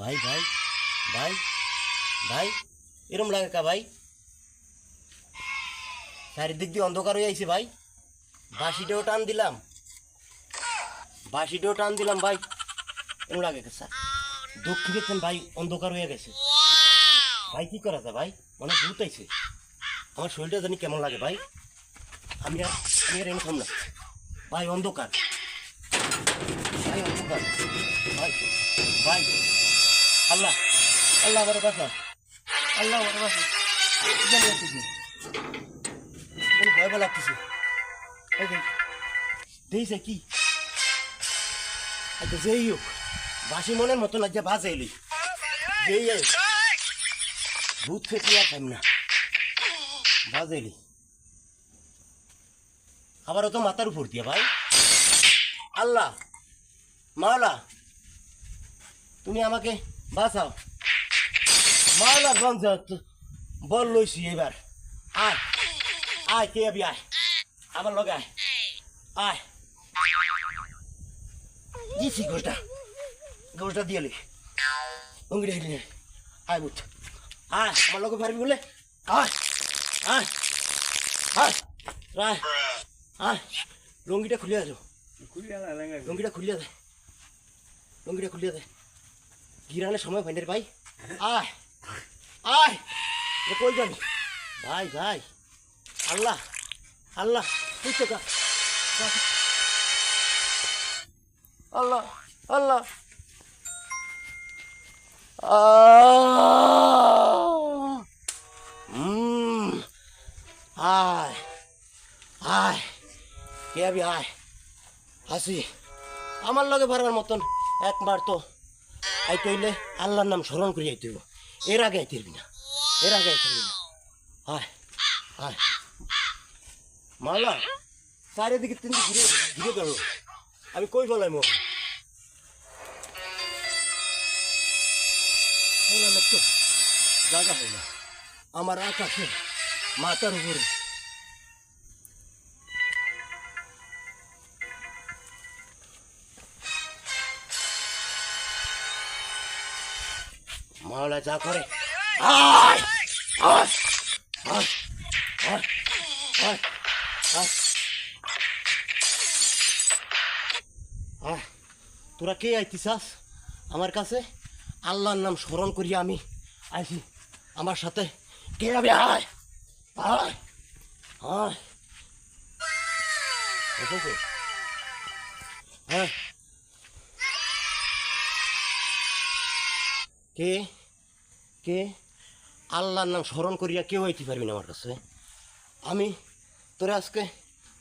ভাই ভাই ভাই ভাই, এরম লাগে কা ভাই? চারিদিক দিয়ে অন্ধকার হয়ে আইছে ভাই। বাঁশিটাও টান দিলাম। বাঁশিটাও টান দিলাম ভাই। এরম লাগে স্যার? দক্ষিণ দেখছেন ভাই, অন্ধকার হয়ে গেছে। ভাই, কি করা যায় ভাই? মনে ভূত আইছে। আমার শরীরটা জানি কেমন লাগে ভাই? আমি আর আমি আর এনে না। ভাই, অন্ধকার। ভাই অন্ধকার। ভাই ভাই আল্লাহ আল্লাহ আমার বাসা আল্লাহ আমার বাসা জানি ভয় ভয় লাগতেছে দেখছে কি? আচ্ছা যেই হোক বাসি মনের মতো যে বাস এলি। যেই ভূত ফেটে আর খাইম না। বাস এলি। আবার তো মাথার উপর দিয়ে, ভাই। আল্লাহ, মাওলা, তুমি আমাকে বাঁচাও। মাওলা গঞ্জ বল লইছি এবার। আয় আয় কে আবি আয়। আমার লগে আয়। আয়। দিছি গোটা গোটা দিয়ে লি অঙ্গিটা হিলি আয় বুট আয় আমার লগে পারবি বলে। আয় আয় আয় আয় আয়। লঙ্গিটা খুলিয়া যাও লঙ্গিটা খুলিয়া দে। লঙ্গিটা খুলিয়া দে। গিরানের সময় ভাইনের ভাই। আয় আয় কই ভাই ভাই, আল্লাহ আল্লাহ, তুই তো গা- গা- আল্লাহ। আল্লাহ আয় আয়, কে আবি আয়? হাসি আমার লগে পারবার মতন একবার তো আইতে হইলে আল্লাহর নাম স্মরণ করে আইতে এর আগে আইতে না। এর আগে আইতে না। হায় হায় মালা চারিদিকে তিন ঘিরে ঘিরে গেল আমি কই ফেলাই মো তো জায়গা না আমার আকাশে উপরে। মাওলা যা করে তোরা কে আইতিসাস আমার কাছে আল্লাহর নাম স্মরণ করি আমি আইছি আমার সাথে কে যাবে আয় আয় হ্যাঁ কে কে? আল্লাহর নাম স্মরণ করিয়া কেউ হইতে পারবি না আমার কাছে। আমি তোরা আজকে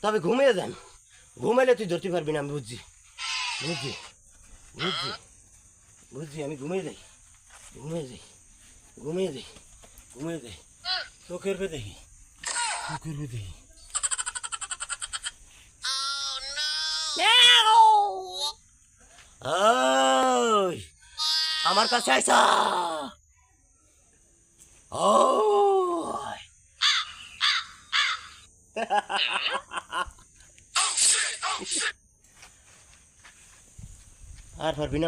তবে ঘুমিয়ে যান। ঘুমাইলে তুই ধরতে পারবি না আমি বুঝছি। বুঝছি? বুঝছি? বুঝছি আমি ঘুমিয়ে যাই। ঘুমিয়ে যাই। ঘুমিয়ে যাই। ঘুমিয়ে যাই। চোখের বে দেখি। চোখের বে দেখি। ওই আমার কাছে আইসা। ওই আর পারবি না আমার